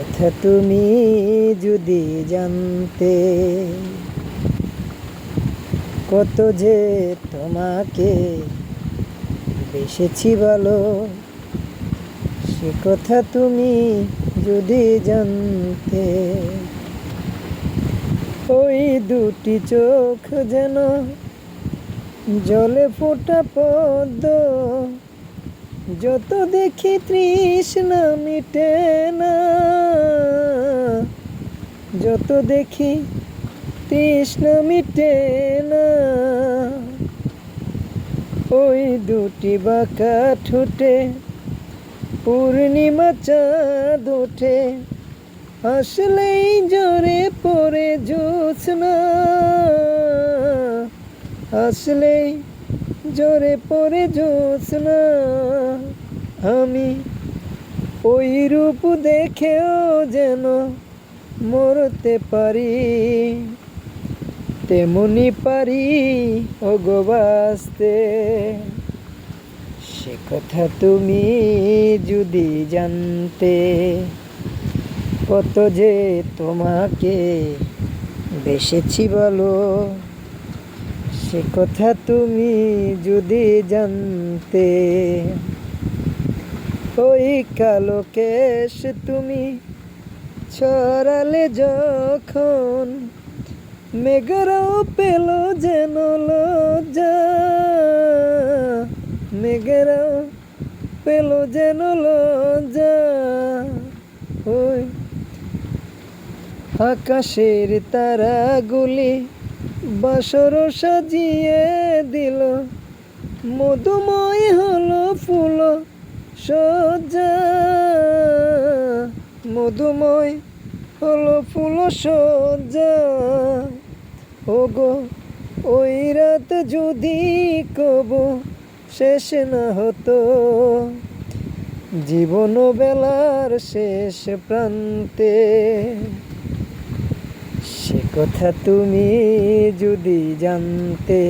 কথা তুমি যদি জানতে, কত যে তোমাকে বেসেছি ভালো সে কথা তুমি যদি জানতে, ওই দুটি চোখ যেন জলে ফোটা পদ্ম, যত দেখি তৃষ্ণা মিটে না। যত দেখি তৃষ্ণা মিটে না। ওই দুটি বাঁকা ঠোঁটে পূর্ণিমা চাঁদ ওঠে। আসলেই জোরে পড়ে জোৎস্না আসলেই জোরে পড়ে জোৎস্না আমি ওই রূপ দেখেও যেন মরতে পারি, তেমনি পারি অগবাসতে সে কথা তুমি যদি জানতে, কত যে তোমাকে বেসেছি বলো। সে কথা তুমি যদি জানতে, ওই কালো কেশ তুমি ছড়ালে যখন মেঘরাও পেল যেন লজ্জা, মেঘরাও পেল যেন লজ্জা। ওই আকাশের তারাগুলি বাসর সাজিয়ে দিল, মধুময় হলো ফুল সজ্জা। মধুময় হলো ফুল সজ্জা। ওগো, ওই রাত যদি কব শেষ না হতো, জীবন বেলার শেষ প্রান্তে, সে কথা তুমি যদি জানতে,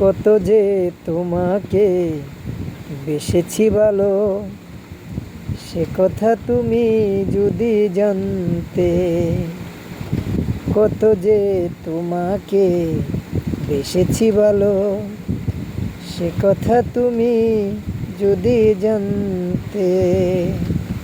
কত যে তোমাকে বেসেছি ভালো সে কথা তুমি যদি জানতে, কত যে তোমাকে বেসেছি বলো সে কথা তুমি যদি জানতে।